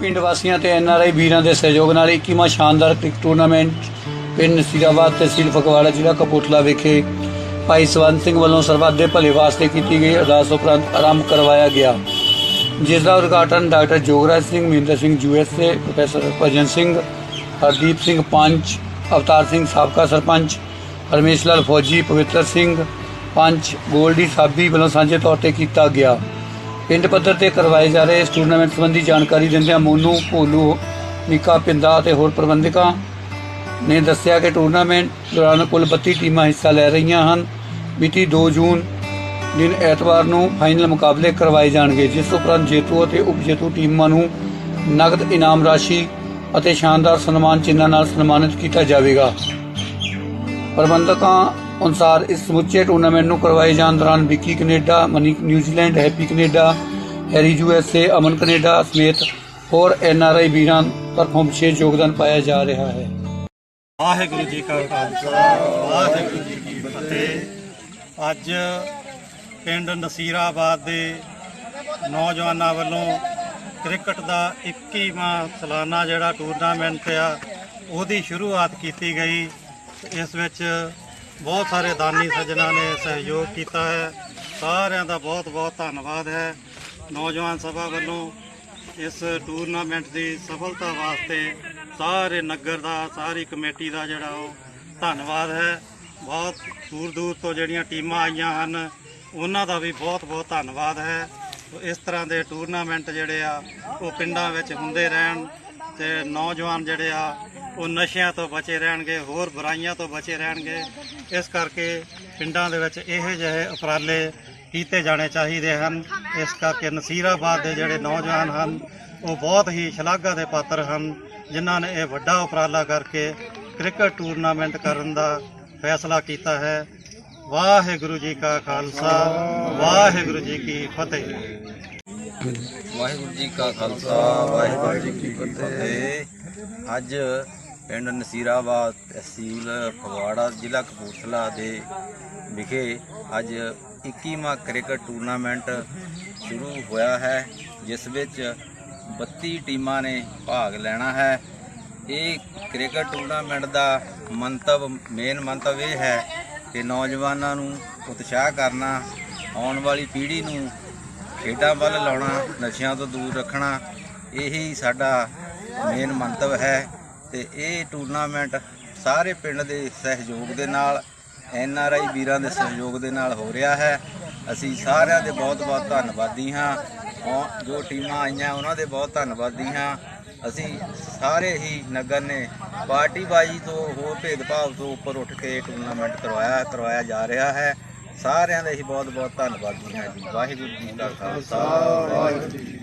ਪਿੰਡ ਵਾਸੀਆਂ ਤੇ ਐਨਆਰਆਈ ਵੀਰਾਂ ਦੇ ਸਹਿਯੋਗ ਨਾਲ 21ਵਾਂ ਸ਼ਾਨਦਾਰ ਕ੍ਰਿਕਟ ਟੂਰਨਾਮੈਂਟ ਪਿੰਡ ਨਸੀਰਾਬਾਦ ਤਹਿਸੀਲ ਫਗਵਾੜਾ ਜ਼ਿਲ੍ਹਾ ਕਪੂਰਥਲਾ ਵਿਖੇ ਭਾਈ ਸਵੰਤ ਸਿੰਘ ਵੱਲੋਂ ਸਰਬੱਤ ਦੇ ਭਲੇ ਵਾਸਤੇ ਕੀਤੀ ਗਈ ਅਰਦਾਸ ਉਪਰੰਤ ਆਰੰਭ ਕਰਵਾਇਆ ਗਿਆ। ਜਿਸ ਦਾ ਉਦਘਾਟਨ doctor Jograj Singh, Mohinder Singh USA professor Bhajan Singh, Hardeep Singh ਪੰਚ, ਅਵਤਾਰ ਸਿੰਘ ਸਾਬਕਾ ਸਰਪੰਚ ਰਮੇਸ਼ ਲਾਲ ਫੌਜੀ, ਪਵਿੱਤਰ ਸਿੰਘ ਪੰਚ, ਗੋਲਡੀ ਸਾਬੀ ਵੱਲੋਂ ਸਾਂਝੇ ਤੌਰ ਤੇ ਕੀਤਾ ਗਿਆ। ਪਿੰਡ ਪੱਧਰ ਤੇ ਕਰਵਾਏ ਜਾ ਰਹੇ ਇਸ ਟੂਰਨਾਮੈਂਟ ਸੰਬੰਧੀ ਜਾਣਕਾਰੀ ਦਿੰਦਿਆਂ ਮੋਨੂ, ਭੋਲੂ, ਨਿਕਾ, ਪਿੰਦਾ ਅਤੇ ਹੋਰ ਪ੍ਰਬੰਧਕਾਂ ਨੇ ਦੱਸਿਆ ਕਿ ਟੂਰਨਾਮੈਂਟ ਦੌਰਾਨ ਕੁੱਲ 32 ਟੀਮਾਂ ਹਿੱਸਾ ਲੈ ਰਹੀਆਂ ਹਨ। ਮਿਤੀ 2 ਜੂਨ ਦਿਨ ਐਤਵਾਰ ਨੂੰ ਫਾਈਨਲ ਮੁਕਾਬਲੇ ਕਰਵਾਏ ਜਾਣਗੇ, ਜਿਸ ਉਪਰੰਤ ਜੇਤੂ ਅਤੇ ਉਪਜੇਤੂ ਟੀਮਾਂ ਨੂੰ ਨਗਦ ਇਨਾਮ ਰਾਸ਼ੀ ਅਤੇ ਸ਼ਾਨਦਾਰ ਸਨਮਾਨ ਚਿੰਨ੍ਹਾਂ ਨਾਲ ਸਨਮਾਨਿਤ ਕੀਤਾ ਜਾਵੇਗਾ। ਪ੍ਰਬੰਧਕਾਂ ਅਨੁਸਾਰ ਇਸ ਸਮੁੱਚੇ ਟੂਰਨਾਮੈਂਟ ਨੂੰ ਕਰਵਾਏ ਜਾਣ ਦੌਰਾਨ Vicky Canada, Mani New Zealand, Happy Canada Harry USA Aman Canada ਸਮੇਤ ਹੋਰ ਐਨਆਰਆਈ ਵੀਰਾਂ ਤਰਫੋਂ ਵਿਸ਼ੇਸ਼ ਯੋਗਦਾਨ ਪਾਇਆ ਜਾ ਰਿਹਾ ਹੈ। ਵਾਹਿਗੁਰੂ ਜੀ ਕਾ ਖਾਲਸਾ, ਵਾਹਿਗੁਰੂ ਜੀ ਕੀ ਫਤਿਹ। ਅੱਜ ਪਿੰਡ ਨਸੀਰਾਬਾਦ ਦੇ ਨੌਜਵਾਨਾਂ ਵੱਲੋਂ ਕ੍ਰਿਕਟ ਦਾ 21ਵਾਂ ਸਾਲਾਨਾ ਜਿਹੜਾ ਟੂਰਨਾਮੈਂਟ ਆ, ਉਹਦੀ ਸ਼ੁਰੂਆਤ ਕੀਤੀ ਗਈ। ਇਸ ਵਿੱਚ ਬਹੁਤ ਸਾਰੇ ਦਾਨੀ ਸੱਜਣਾ ਨੇ ਸਹਿਯੋਗ ਕੀਤਾ ਹੈ। ਸਾਰਿਆਂ ਦਾ ਬਹੁਤ ਬਹੁਤ ਧੰਨਵਾਦ ਹੈ। ਨੌਜਵਾਨ ਸਭਾ ਵੱਲੋਂ ਇਸ ਟੂਰਨਾਮੈਂਟ ਦੀ ਸਫਲਤਾ ਵਾਸਤੇ ਸਾਰੇ ਨਗਰ ਦਾ, ਸਾਰੀ ਕਮੇਟੀ ਦਾ ਜਿਹੜਾ ਉਹ ਧੰਨਵਾਦ ਹੈ। ਬਹੁਤ ਦੂਰ ਦੂਰ ਤੋਂ ਜਿਹੜੀਆਂ ਟੀਮਾਂ ਆਈਆਂ ਹਨ, ਉਹਨਾਂ ਦਾ ਵੀ ਬਹੁਤ ਬਹੁਤ ਧੰਨਵਾਦ ਹੈ। ਇਸ ਤਰ੍ਹਾਂ ਦੇ ਟੂਰਨਾਮੈਂਟ ਜਿਹੜੇ ਆ, ਉਹ ਪਿੰਡਾਂ ਵਿੱਚ ਹੁੰਦੇ ਰਹਿਣ ਤੇ ਨੌਜਵਾਨ ਜਿਹੜੇ ਆ ਉਹ ਨਸ਼ਿਆਂ ਤੋਂ ਬਚੇ ਰਹਿਣਗੇ, ਹੋਰ ਬੁਰਾਈਆਂ ਤੋਂ ਬਚੇ ਰਹਿਣਗੇ। ਇਸ ਕਰਕੇ ਪਿੰਡਾਂ ਦੇ ਵਿੱਚ ਇਹੋ ਜਿਹੇ ਉਪਰਾਲੇ ਕੀਤੇ ਜਾਣੇ ਚਾਹੀਦੇ ਹਨ। ਇਸ ਕਰਕੇ ਨਸੀਰਾਬਾਦ ਦੇ ਜਿਹੜੇ ਨੌਜਵਾਨ ਹਨ, ਉਹ ਬਹੁਤ ਹੀ ਸ਼ਲਾਘਾ ਦੇ ਪਾਤਰ ਹਨ, ਜਿਨ੍ਹਾਂ ਨੇ ਇਹ ਵੱਡਾ ਉਪਰਾਲਾ ਕਰਕੇ ਕ੍ਰਿਕਟ ਟੂਰਨਾਮੈਂਟ ਕਰਨ ਦਾ ਫੈਸਲਾ ਕੀਤਾ ਹੈ। ਵਾਹਿਗੁਰੂ ਜੀ ਕਾ ਖਾਲਸਾ, ਵਾਹਿਗੁਰੂ ਜੀ ਕੀ ਫਤਿਹ। ਵਾਹਿਗੁਰੂ ਜੀ ਕਾ ਖਾਲਸਾ, ਵਾਹਿਗੁਰੂ ਜੀ ਕੀ ਫਤਿਹ। ਅੱਜ ਪਿੰਡ ਨਸੀਰਾਬਾਦ ਤਹਿਸੀਲ ਫਗਵਾੜਾ ਜ਼ਿਲ੍ਹਾ ਕਪੂਰਥਲਾ ਦੇ ਵਿਖੇ ਅੱਜ 21ਵਾਂ ਕ੍ਰਿਕਟ ਟੂਰਨਾਮੈਂਟ ਸ਼ੁਰੂ ਹੋਇਆ ਹੈ, ਜਿਸ ਵਿੱਚ 32 ਟੀਮਾਂ ਨੇ ਭਾਗ ਲੈਣਾ ਹੈ। ਇਹ ਕ੍ਰਿਕਟ ਟੂਰਨਾਮੈਂਟ ਦਾ ਮੰਤਵ, ਮੇਨ ਮੰਤਵ ਇਹ ਹੈ ਕਿ ਨੌਜਵਾਨਾਂ ਨੂੰ ਉਤਸ਼ਾਹ ਕਰਨਾ, ਆਉਣ ਵਾਲੀ ਪੀੜ੍ਹੀ ਨੂੰ ਖੇਡਾਂ ਵੱਲ ਲਾਉਣਾ, ਨਸ਼ਿਆਂ ਤੋਂ ਦੂਰ ਰੱਖਣਾ, ਇਹੀ ਸਾਡਾ ਮੇਨ ਮੰਤਵ ਹੈ। ਤੇ ਇਹ ਟੂਰਨਾਮੈਂਟ ਸਾਰੇ ਪਿੰਡ ਦੇ ਸਹਿਯੋਗ ਦੇ ਨਾਲ, ਐਨ ਆਰ ਆਈ ਵੀਰਾਂ ਦੇ ਸਹਿਯੋਗ ਦੇ ਨਾਲ ਹੋ ਰਿਹਾ ਹੈ। ਅਸੀਂ ਸਾਰਿਆਂ ਦੇ ਬਹੁਤ-ਬਹੁਤ ਧੰਨਵਾਦੀ ਹਾਂ। ਔਰ ਜੋ ਟੀਮਾਂ ਆਈਆਂ, ਉਹਨਾਂ ਦੇ ਬਹੁਤ ਧੰਨਵਾਦੀ ਹਾਂ। ਅਸੀਂ ਸਾਰੇ ਹੀ ਨਗਰ ਨੇ ਪਾਰਟੀਬਾਜ਼ੀ ਤੋਂ ਹੋਰ ਭੇਦਭਾਵ ਤੋਂ ਉੱਪਰ ਉੱਠ ਕੇ ਟੂਰਨਾਮੈਂਟ ਕਰਵਾਇਆ ਕਰਵਾਇਆ ਜਾ ਰਿਹਾ ਹੈ। ਸਾਰਿਆਂ ਦੇ ਹੀ ਬਹੁਤ ਬਹੁਤ ਧੰਨਵਾਦੀ ਹਾਂ ਜੀ। ਵਾਹਿਗੁਰੂ ਜੀ ਕਾ ਖਾਲਸਾ, ਵਾਹਿਗੁਰੂ ਜੀ